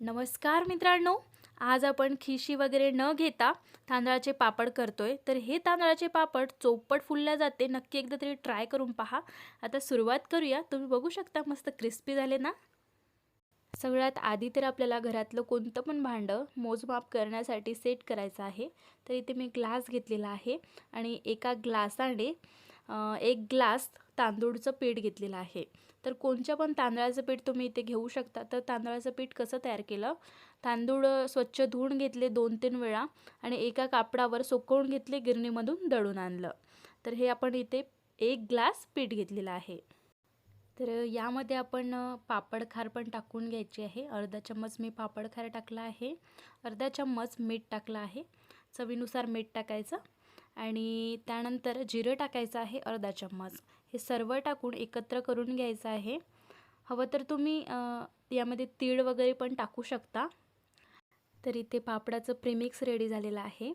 नमस्कार मित्रांनो आज आपण खिशी वगैरे न घेता तांदळाचे पापड करतोय. तर हे तांदळाचे पापड चौपट फुलल्या जाते. नक्की एकदा तरी ट्राय करून पहा. आता सुरुवात करूया. तुम्ही बघू शकता मस्त क्रिस्पी झाले ना? सगळ्यात आधी तर आपल्याला घरातलं कोणतं पण भांडं मोजमाप करण्यासाठी सेट करायचं आहे. तर इथे मी ग्लास घेतलेला आहे आणि एका ग्लासाने एक ग्लास तांदूळचं पीठ घेतलेलं आहे. तर कोणच्या पण तांदळाचं पीठ तुम्ही इथे घेऊ शकता. तर तांदळाचं पीठ कसं तयार केलं? तांदूळ स्वच्छ धुवून घेतले दोन तीन वेळा आणि एका कापडावर सुकवून घेतले गिरणीमधून दळून आणलं. तर हे आपण इथे एक ग्लास पीठ घेतलेलं आहे. तर यामध्ये आपण पापड खार पण टाकून घ्यायची आहे. अर्धा चम्मच मी पापड खार टाकला आहे. अर्धा चम्मच मीठ टाकलं आहे. चवीनुसार मीठ टाकायचं. आणि त्यानंतर जिरं टाकायचं आहे अर्धा चम्मच. हे सर्व टाकून एकत्र करून घ्यायचं आहे. हवं तर तुम्ही यामध्ये तीळ वगैरे पण टाकू शकता. तर इथे पापडाचं प्रिमिक्स रेडी झालेलं आहे.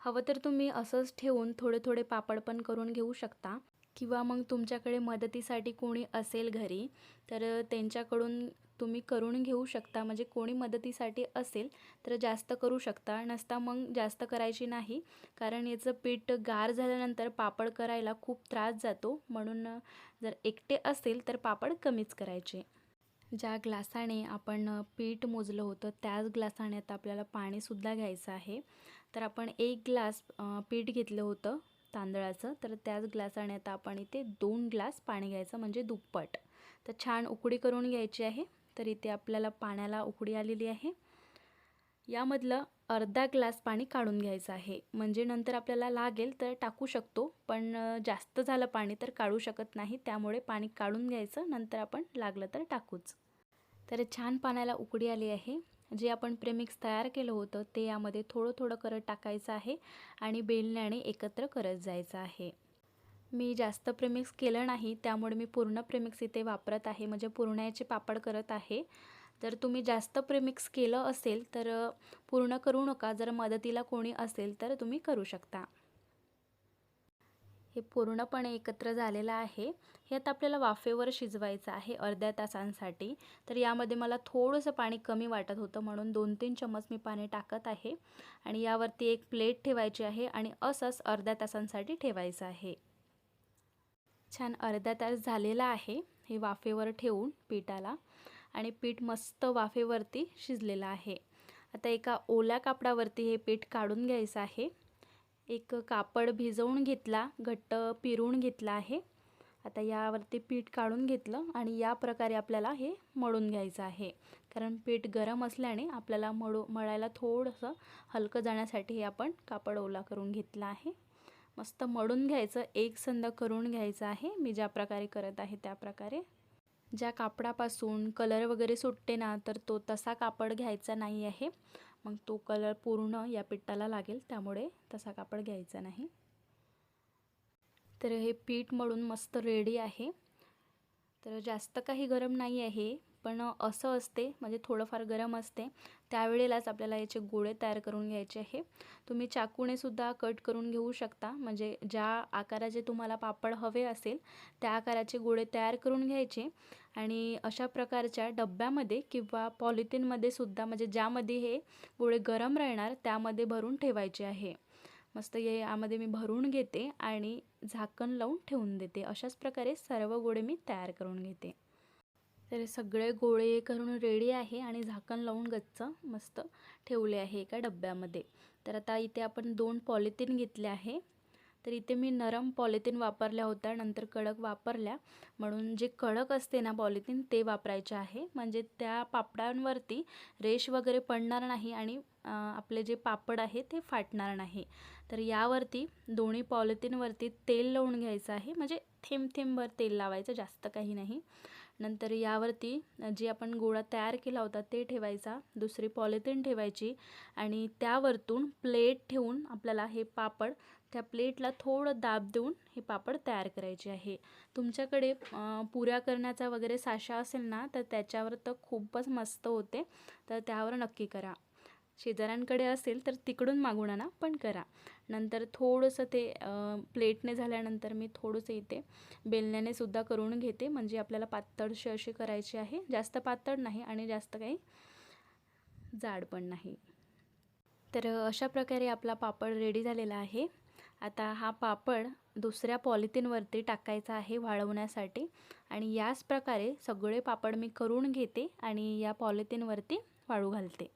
हवं तर तुम्ही असंच ठेवून थोडे थोडे पापड पण करून घेऊ शकता. किंवा मग तुमच्याकडे मदतीसाठी कोणी असेल घरी तर त्यांच्याकडून तुम्ही करून घेऊ शकता म्हणजे कोणी मदतीसाठी असेल तर जास्त करू शकता. नसता मग जास्त करायची नाही. कारण याचं पीठ गार झाल्यानंतर पापड करायला खूप त्रास जातो. म्हणून जर एकटे असेल तर पापड कमीच करायचे. ज्या ग्लासाने आपण पीठ मोजलं होतं त्याच ग्लासाने आता आपल्याला पाणीसुद्धा घ्यायचं आहे. तर आपण एक ग्लास पीठ घेतलं होतं तांदळाचं. तर त्याच ग्लासाने आता आपण इथे दोन ग्लास पाणी घ्यायचं म्हणजे दुप्पट. तर छान उकडी करून घ्यायची आहे. तर इथे आपल्याला पाण्याला उकडी आलेली आहे. यामधलं अर्धा ग्लास पाणी काढून घ्यायचं आहे. म्हणजे नंतर आपल्याला लागेल तर टाकू शकतो पण जास्त झालं पाणी तर काढू शकत नाही. त्यामुळे पाणी काढून घ्यायचं नंतर आपण लागलं तर टाकूच. तर छान पाण्याला उकडी आली आहे. जे आपण प्रेमिक्स तयार केलं होतं ते यामध्ये थोडं थोडं करत टाकायचं आहे आणि बेलण्याने एकत्र करत जायचं आहे. मी जास्त प्रेमिक्स केलं नाही त्यामुळे मी पूर्ण प्रेमिक्स इथे वापरत आहे. म्हणजे पुरण्याचे पापड करत आहे. जर तुम्ही जास्त प्रेमिक्स केलं असेल तर पूर्ण करू नका. जर मदतीला कोणी असेल तर तुम्ही करू शकता. हे पूर्णपणे एकत्र झालेलं आहे. हे आता आपल्याला वाफेवर शिजवायचं आहे अर्ध्या तासांसाठी. तर यामध्ये मला थोडंसं पाणी कमी वाटत होतं म्हणून दोन तीन चम्मच मी पाणी टाकत आहे. आणि यावरती एक प्लेट ठेवायची आहे आणि असंच अर्ध्या तासांसाठी ठेवायचं आहे. छान अर्धा तास झालेला आहे हे वाफेवर ठेवून पिठाला आणि पीठ मस्त वाफेवरती शिजलेलं आहे. आता एका ओल्या कापडावरती हे पीठ काढून घ्यायचं आहे. एक कापड भिजवून घेतला घट्ट पिरून घेतला आहे. आता यावरती पीठ काढून घेतलं आणि या प्रकारे आपल्याला हे मळून घ्यायचं आहे. कारण पीठ गरम असल्याने आपल्याला मळू मळायला थोडंसं हलकं जाण्यासाठी हे आपण कापड ओला करून घेतलं आहे. मस्त मळून घ्यायचं एक संद करून घ्यायचं आहे. मी ज्या प्रकारे करत आहे त्या प्रकारे. ज्या कापडापासून कलर वगैरे सुटते ना तर तो तसा कापड घ्यायचा नाही आहे. मग तो कलर पूर्ण या पिठाला लागेल त्यामुळे तसा कापड घ्यायचा नाही. तर हे पीठ मळून मस्त रेडी आहे. तर जास्त काही गरम नाही आहे. पण असं असते म्हणजे थोडंफार गरम असते त्यावेळेलाच आपल्याला याचे गोळे तयार करून घ्यायचे आहे. तुम्ही चाकूनेसुद्धा कट करून घेऊ शकता म्हणजे ज्या आकाराचे तुम्हाला पापड हवे असेल त्या आकाराचे गोळे तयार करून घ्यायचे. आणि अशा प्रकारच्या डब्यामध्ये किंवा पॉलिथिनमध्ये सुद्धा म्हणजे ज्यामध्ये हे गोळे गरम राहणार त्यामध्ये भरून ठेवायचे आहे. मस्त हे यामध्ये मी भरून घेते आणि झाकण लावून ठेवून देते. अशाच प्रकारे सर्व गोळे मी तयार करून घेते. तर सगळे गोळे करून रेडी आहे आणि झाकण लावून गच्च मस्त ठेवले आहे एका डब्यामध्ये. तर आता इथे आपण दोन पॉलिथिन घेतले आहे. तर इथे मी नरम पॉलिथिन वापरल्या होत्या नंतर कडक वापरल्या. म्हणून जे कडक असते ना पॉलिथिन ते वापरायचे आहे. म्हणजे त्या पापडांवरती रेश वगैरे पडणार नाही आणि आपले जे पापड आहे ते फाटणार नाही. तर यावरती दोन्ही पॉलिथिनवरती तेल लावून घ्यायचं आहे. म्हणजे थेंब थेंबभर तेल लावायचं जास्त काही नाही. नंतर यावरती जी आपण गोळा तयार केला होता ते ठेवायचा दुसरी पॉलिथिन ठेवायची आणि त्यावरतून प्लेट ठेवून आपल्याला हे पापड त्या प्लेटला थोडं दाब देऊन हे पापड तयार करायचे आहे. तुमच्याकडे पुऱ्या करण्याचा वगैरे साशा असेल ना तर त्याच्यावर तर खूपच मस्त होते तर त्यावर नक्की करा. शेजाऱ्यांकडे असेल तर तिकडून मागून आणा पण करा. नंतर थोडंसं ते प्लेटने झाल्यानंतर मी थोडंसं इथे बेलण्याने सुद्धा करून घेते. म्हणजे आपल्याला पातळशी अशी करायची आहे. जास्त पातळ नाही आणि जास्त काही जाड पण नाही. तर अशा प्रकारे आपला पापड रेडी झालेला आहे. आता हा पापड दुसऱ्या पॉलिथिनवरती टाकायचा आहे वाळवण्यासाठी. आणि याच प्रकारे सगळे पापड मी करून घेते आणि या पॉलिथिनवरती वाळू घालते.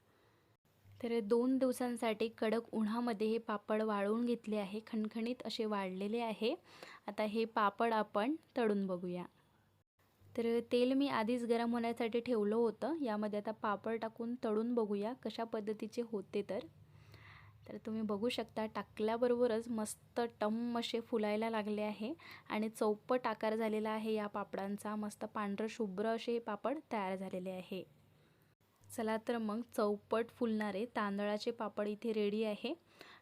तर दोन दिवसांसाठी कडक उन्हामध्ये हे पापड वाळवून घेतले आहे. खणखणीत असे वाळलेले आहे. आता हे पापड आपण तळून बघूया. तर तेल मी आधीच गरम होण्यासाठी ठेवलं होतं. यामध्ये आता पापड टाकून तळून बघूया कशा पद्धतीचे होते तर. तर तुम्ही बघू शकता टाकल्याबरोबरच मस्त टम असे फुलायला लागले आहे आणि चौपट आकार झालेला आहे या पापडांचा. मस्त पांढरं शुभ्र असे हे पापड तयार झालेले आहे. चला तर मग चौपट फुलणारे तांदळाचे पापड इथे रेडी आहे.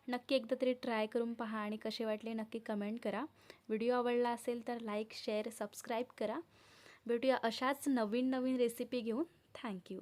नक्की एकदा तरी ट्राय करून पहा आणि कसे वाटले नक्की कमेंट करा. व्हिडिओ आवडला असेल तर लाईक शेअर सबस्क्राईब करा. भेटूया अशाच नवीन नवीन रेसिपी घेऊन थँक्यू